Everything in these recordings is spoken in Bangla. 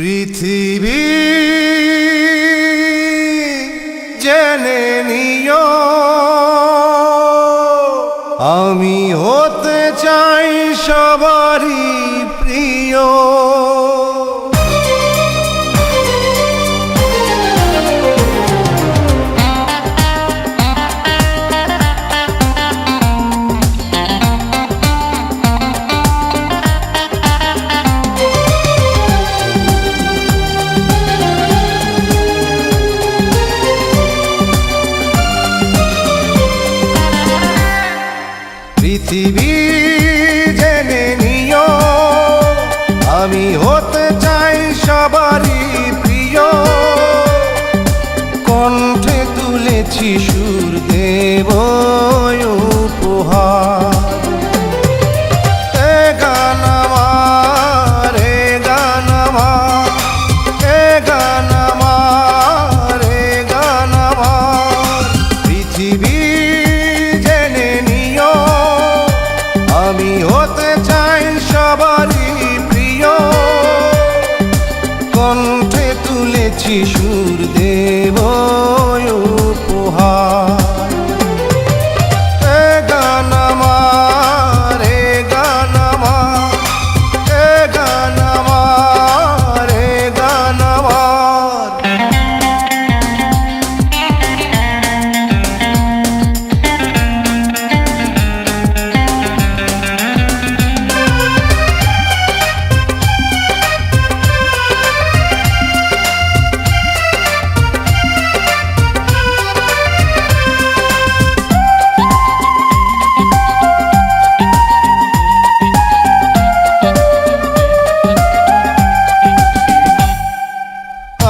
পৃথিবী জেনে নিও। আমি হতে চাই সবারই প্রিয়। পৃথিবী জেনে নিও আমি হতে চাই সবারই প্রিয়। কণ্ঠে তুলেছি সুর দেব চাই সবারই প্রিয়। কণ্ঠে তুলেছি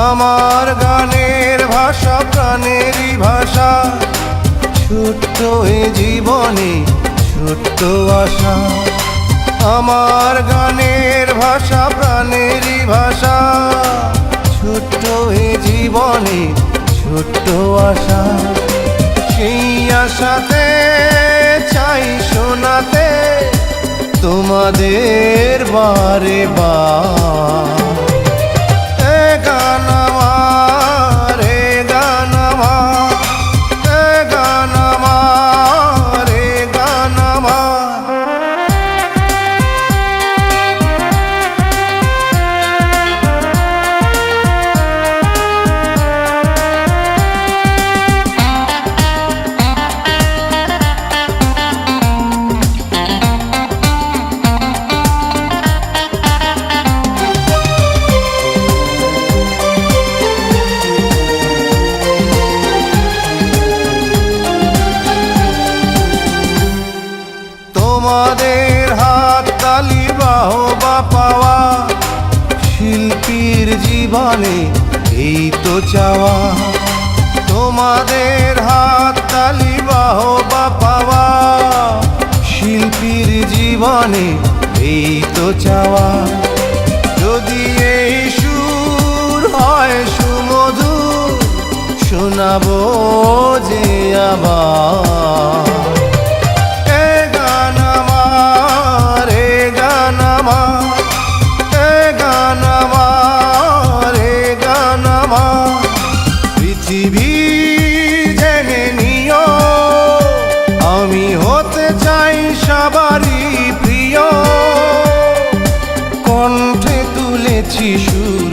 আমার গানের ভাষা, প্রাণেরই ভাষা। ছোট্ট এ জীবনে ছোট্ট আশা। আমার গানের ভাষা, প্রাণেরই ভাষা। ছোট্ট এ জীবনে ছোট্ট আশা। সেই আশাতে চাই শোনাতে, তোমাদের বারে বার। জীবনে, এই তো চাওয়া। তোমাদের হাত তালি বাহবা পাওয়া। শিল্পীর জীবনে, এই তো চাওয়া। যদি এই সুর হয় সুমধুর, শোনাবো যে আবার। পৃথিবী জেনে নিও। আমি হতে চাই সবারই প্রিয়। কণ্ঠে তুলেছি সুর।